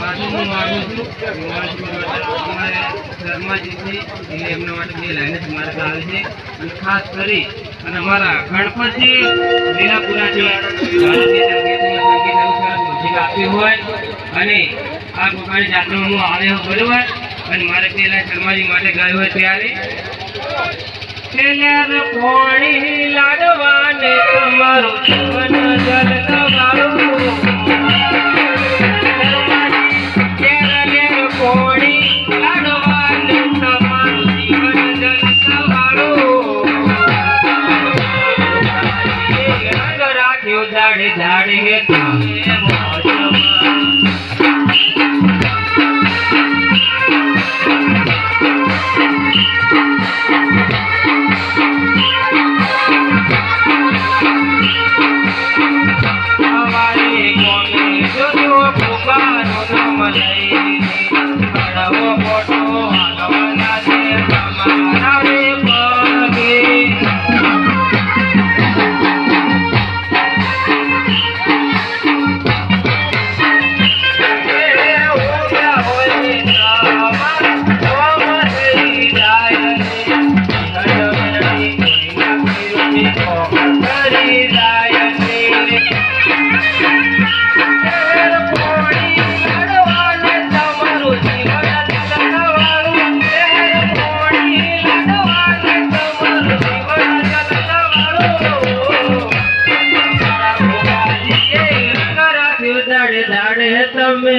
માગું છું અમારે શર્માજીથી એમના માટે બે લાઈન જ મારે આવે છે. અને ખાસ કરી અને અમારા ગણપતિ લીલાપુરાથી ભારતીય સંગીતમાં સંગીત એવું સરસ આપ્યું હોય. અને આ પ્રકારની જાતનો હું આવ્યો બરોબર. અને મારે પેલા શર્માજી માટે ગાયું હોય ત્યારે. પેલા પોણી લાડવાને તમારું ઝાડે ઝાડે તમે મોજમાં. અમારે કોને જોજો પુકારો નામ લઈ તમે